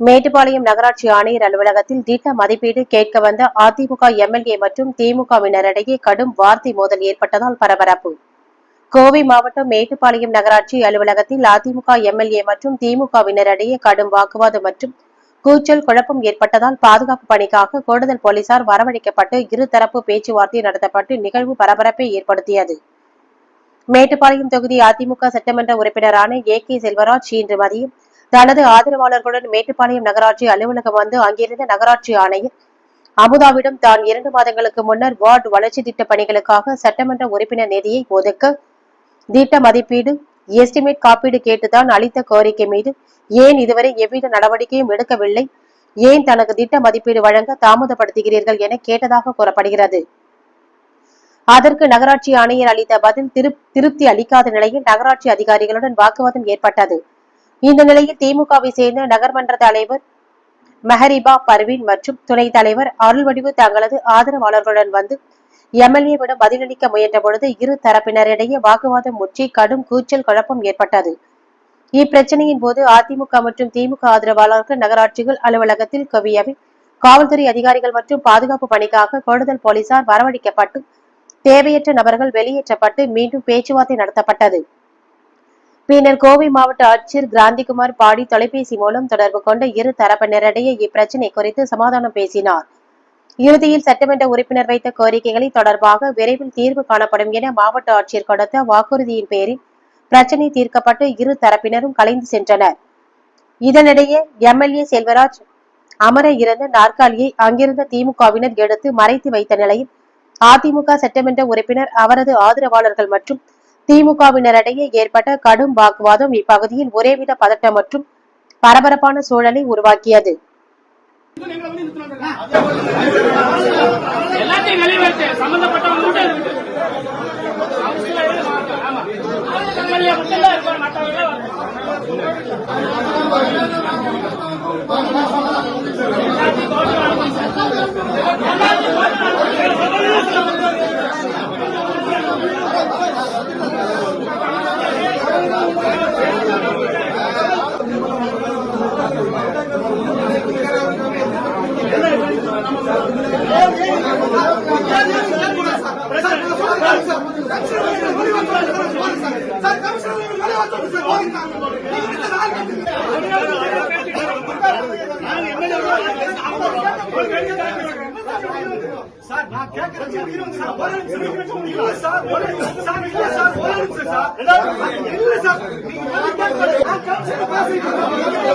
மேட்டுப்பாளையம் நகராட்சி ஆணையர் அலுவலகத்தில் திட்ட மதிப்பீடு கேட்க வந்த அதிமுக எம்எல்ஏ மற்றும் திமுகவினரிடையே கடும் வார்த்தை மோதல் ஏற்பட்டதால் பரபரப்பு. கோவை மாவட்டம் மேட்டுப்பாளையம் நகராட்சி அலுவலகத்தில் அதிமுக எம்எல்ஏ மற்றும் திமுகவினரிடையே கடும் வாக்குவாதம் மற்றும் கூச்சல் குழப்பம் ஏற்பட்டதால் பாதுகாப்பு பணிக்காக கூடுதல் போலீசார் வரவழைக்கப்பட்டு இருதரப்பு பேச்சுவார்த்தை நடத்தப்பட்டு நிகழ்வு பரபரப்பை ஏற்படுத்தியது. மேட்டுப்பாளையம் தொகுதி அதிமுக சட்டமன்ற உறுப்பினரான ஏ கே செல்வராஜ் இன்று மதியம் தனது ஆதரவாளர்களுடன் மேட்டுப்பாளையம் நகராட்சி அலுவலகம் வந்து அங்கிருந்த நகராட்சி ஆணையர் அமுதாவிடம் தான் இரண்டு மாதங்களுக்கு முன்னர் வார்டு வளர்ச்சி திட்ட பணிகளுக்காக சட்டமன்ற உறுப்பினர் நிதியை ஒதுக்க திட்ட மதிப்பீடு எஸ்டிமேட் காப்பீடு கேட்டுதான் அளித்த கோரிக்கை மீது ஏன் இதுவரை எவ்வித நடவடிக்கையும் எடுக்கவில்லை? ஏன் தனக்கு திட்ட மதிப்பீடு வழங்க தாமதப்படுத்துகிறீர்கள் என கேட்டதாக கூறப்படுகிறது. அதற்கு நகராட்சி ஆணையர் அளித்த பதில் திருப்தி அளிக்காத நிலையில் நகராட்சி அதிகாரிகளுடன் வாக்குவாதம் ஏற்பட்டது. இந்த நிலையில் திமுகவை சேர்ந்த நகர்மன்ற தலைவர் மெஹரிபா பர்வீன் மற்றும் துணைத் தலைவர் அருள்வடிவு தங்களது ஆதரவாளர்களுடன் வந்து எம்எல்ஏவிடம் பதிலளிக்க முயன்ற பொழுது இரு தரப்பினரிடையே வாக்குவாதம் முற்றி கடும் கூச்சல் குழப்பம் ஏற்பட்டது. இப்பிரச்சனையின் போது அதிமுக மற்றும் திமுக ஆதரவாளர்கள் நகராட்சிகள் அலுவலகத்தில் கவியவை காவல்துறை அதிகாரிகள் மற்றும் பாதுகாப்பு பணிக்காக கூடுதல் போலீசார் வரவழைக்கப்பட்டு தேவையற்ற நபர்கள் வெளியேற்றப்பட்டு மீண்டும் பேச்சுவார்த்தை நடத்தப்பட்டது. பின்னர் கோவை மாவட்ட ஆட்சியர் கிராந்திகுமார் பாடி தொலைபேசி மூலம் தொடர்பு கொண்ட இரு தரப்பினரிடையே இப்பிரச்சினை குறித்து சமாதானம் பேசினார். இறுதியில் சட்டமன்ற உறுப்பினர் வைத்த கோரிக்கைகளை தொடர்பாக விரைவில் தீர்வு காணப்படும் என மாவட்ட ஆட்சியர் கொடுத்த வாக்குறுதியின் பேரில் பிரச்சினை தீர்க்கப்பட்டு இரு தரப்பினரும் கலைந்து சென்றனர். இதனிடையே எம்எல்ஏ செல்வராஜ் அமர இருந்த நாற்காலியை அங்கிருந்த திமுகவினர் எடுத்து மறைத்து வைத்த நிலையில் அதிமுக சட்டமன்ற உறுப்பினர் அவரது ஆதரவாளர்கள் மற்றும் திமுகவினரிடையே ஏற்பட்ட கடும் வாக்குவாதம் இப்பகுதியில் ஒரேவித பதட்டம் மற்றும் பரபரப்பான சூழலை உருவாக்கியது. எல்லாத்தையும் சார் நான் கேட்கறது சார் ஒரு நிமிஷம் இல்ல சார் ஒரு நிமிஷம் சார் இல்ல சார் ஒரு நிமிஷம் சார் இல்ல சார் நீங்க வந்து கேட்கறது நான் கமிஷன்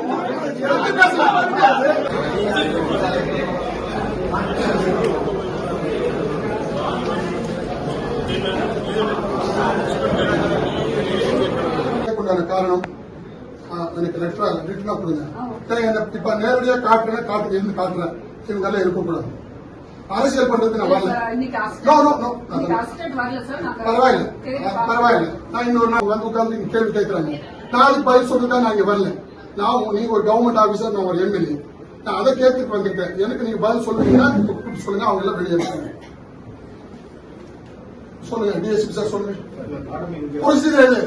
காரணம் எனக்கு லெட்டரா ரிட்டனா கொடுங்க. சரி, என்ன இப்ப நேரடியா காட்டுறேன் காட்டு இருந்து காட்டுறேன். இவங்க எல்லாம் இருக்கக்கூடாது. அரசியல் பண்றதுக்கு நான் வரல. பரவாயில்ல. பரவாயில்ல. நான் இன்னொரு நாள் வந்து உட்கார்ந்து கேள்வி கேட்கறாங்க நாளைக்கு பதில் சொல்லிட்டு நான் இங்க வரல. நான் நீங்க ஒரு கவர்மெண்ட் ஆபீசர் நான் ஒரு எம்எல்ஏ நான் அதை கேட்டுட்டு வந்துட்டேன். எனக்கு நீங்க பதில் சொல்லுவீங்கன்னா சொல்லுங்க. அவங்க எல்லாம் வெளியே சொல்லுங்க டிஎஸ்பி சார் சொல்லுங்க. ப்ரொசீஜர் என்ன?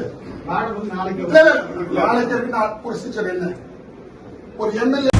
நாளைக்கு இருக்கு. நான் ப்ரொசீஜர் என்ன? ஒரு எம்எல்ஏ